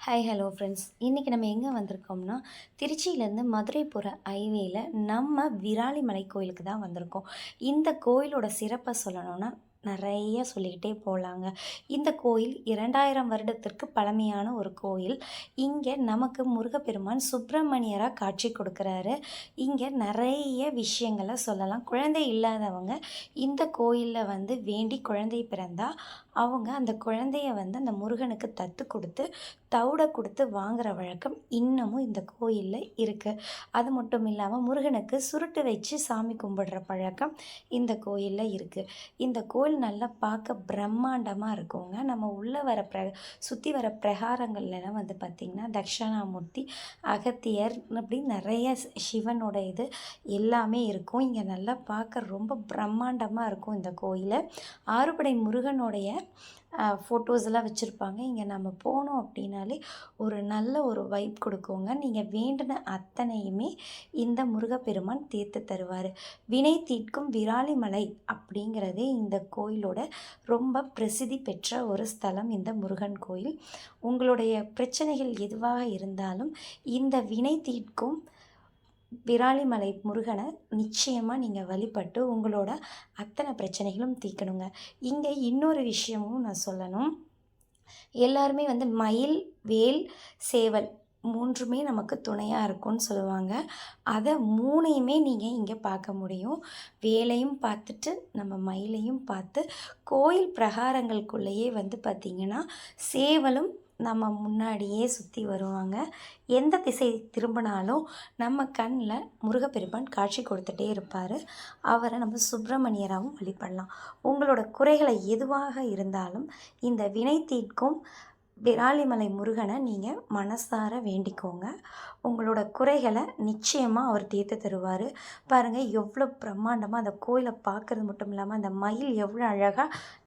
Hi hello friends இன்றைக்கி நம்ம எங்கே வந்திருக்கோம்னா திருச்சியிலேருந்து மதுரை போகிற ஹைவேயில் நம்ம விராலிமலை கோயிலுக்கு தான் வந்திருக்கோம். இந்த கோயிலோட சிறப்பை சொல்லணும்னா நிறைய சொல்லிக்கிட்டே போகலாங்க இந்த கோயில் இரண்டாயிரம் வருடத்திற்கு பழமையான ஒரு கோயில். இங்கே நமக்கு முருகப்பெருமான் சுப்பிரமணியராக காட்சி கொடுக்குறாரு. இங்கே நிறைய விஷயங்களை சொல்லலாம். குழந்தை இல்லாதவங்க இந்த கோயிலில் வந்து வேண்டி குழந்தை பிறந்தால் அவங்க அந்த குழந்தைய வந்து அந்த முருகனுக்கு தத்து கொடுத்து தவிட கொடுத்து வாங்குகிற வழக்கம் இன்னமும் இந்த கோயிலில் இருக்குது அது மட்டும் இல்லாமல் முருகனுக்கு சுருட்டு வச்சு சாமி கும்பிடுற பழக்கம் இந்த கோயிலில் இருக்குது இந்த கோயில் நல்லா பார்க்க பிரம்மாண்டமாக இருக்குங்க. நம்ம உள்ளே வர பிர சுற்றி வர பிரகாரங்கள்லாம் வந்து பார்த்திங்கன்னா தக்ஷணாமூர்த்தி அகத்தியர் அப்படி நிறைய சிவனோட இது எல்லாமே இருக்கும். இங்கே நல்லா பார்க்க ரொம்ப பிரம்மாண்டமாக இருக்கும் இந்த கோயில். ஆறுபடை முருகனுடைய ஃபோட்டோஸ் எல்லாம் வச்சுருப்பாங்க. இங்கே நம்ம போனோம் அப்படின்னாலே ஒரு நல்ல ஒரு வைப் கொடுக்குங்க. நீங்கள் வேண்டின அத்தனையுமே இந்த முருகப்பெருமான் தீர்த்து தருவார். வினை தீர்க்கும் விராலிமலை அப்படிங்கிறதே இந்த கோயிலோட ரொம்ப பிரசித்தி பெற்ற ஒரு ஸ்தலம் இந்த முருகன் கோயில். உங்களுடைய பிரச்சனைகள் எதுவாக இருந்தாலும் இந்த வினை தீர்க்கும் விராலிமலை முருகனை நிச்சயமாக நீங்கள் வழிபட்டு உங்களோட அத்தனை பிரச்சனைகளும் தீர்க்கணுங்க. இங்கே இன்னொரு விஷயமும் நான் சொல்லணும். எல்லாருமே வந்து மயில் வேல் சேவல் மூன்றுமே நமக்கு துணையாக இருக்கும்னு சொல்லுவாங்க. அதை மூணையுமே நீங்கள் இங்கே பார்க்க முடியும். வேலையும் பார்த்துட்டு நம்ம மயிலையும் பார்த்து கோயில் பிரகாரங்களுக்குள்ளேயே வந்து பார்த்திங்கன்னா சேவலும் நம்ம முன்னாடியே சுற்றி வருவாங்க. எந்த திசை திரும்பினாலும் நம்ம கண்ணில் முருகப்பெருமான் காட்சி கொடுத்துட்டே இருப்பார். அவரை நம்ம சுப்பிரமணியராகவும் வழிபடலாம். உங்களோட குறைகளை எதுவாக இருந்தாலும் இந்த வினை தீர்க்கும் விராலிமலை முருகனை நீங்கள் மனசார வேண்டிக்கோங்க. உங்களோட குறைகளை நிச்சயமாக அவர் தீர்த்து தருவார். பாருங்கள் எவ்வளோ பிரம்மாண்டமாக அந்த கோயிலை பார்க்குறது மட்டும் இல்லாமல் அந்த மயில் எவ்வளோ அழகாக